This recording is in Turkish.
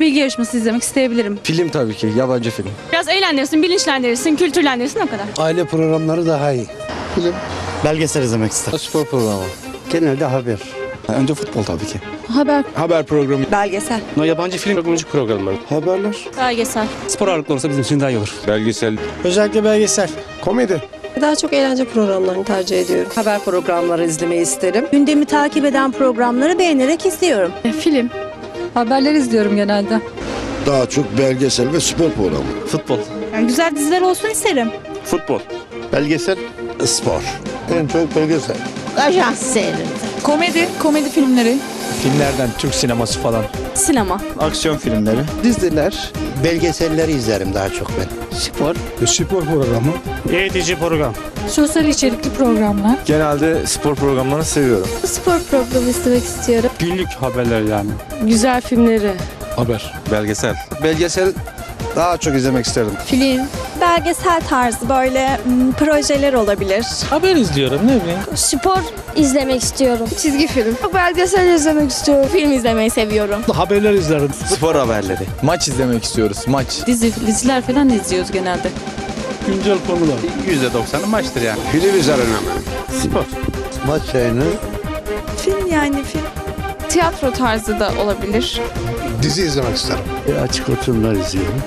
Bilgi yarışması izlemek isteyebilirim. Film tabii ki, yabancı film. Biraz eğlendirirsin, bilinçlendirirsin, kültürlendirirsin o kadar. Aile programları daha iyi. Belgesel izlemek isterim. Spor programı. Genelde haber. Önce futbol tabii ki. Haber. Haber programı. Belgesel. No, yabancı film Müzik programları. Haberler. Belgesel. spor ağırlıklı olsa bizim için daha iyi olur. Belgesel. Özellikle belgesel. Komedi. Daha çok eğlence programlarını tercih ediyorum. Haber programları izlemeyi isterim. Gündemi takip eden programları beğenerek izliyorum. Film. Haberler izliyorum genelde. Daha çok belgesel ve spor programı. Futbol. Yani güzel diziler olsun isterim. Futbol. Belgesel, spor. En çok belgesel. Ajans seyredi. Komedi, komedi filmleri. Filmlerden, Türk sineması falan. Sinema. Aksiyon filmleri. Diziler. Belgeselleri izlerim daha çok ben. Spor. Spor programı. Eğitici program. Sosyal içerikli programlar. Genelde spor programlarını seviyorum. Spor programı izlemek istiyorum. Günlük haberler yani. Güzel filmleri. Haber. Belgesel. Belgesel daha çok izlemek isterdim. Film. Belgesel tarzı böyle m, projeler olabilir. Haber izliyorum ne bileyim. Spor izlemek istiyorum. Çizgi film. Belgesel izlemek istiyorum. Film izlemeyi seviyorum. Haberler izlerim. Spor haberleri. Maç izlemek istiyoruz, maç. Dizi, diziler falan izliyoruz genelde. Güncel konular. %90'ı maçtır yani. Film üzerine mi? Spor. Maç yayını. Film yani film. Tiyatro tarzı da olabilir. Dizi izlemek isterim. Açık oturumlar izliyorum.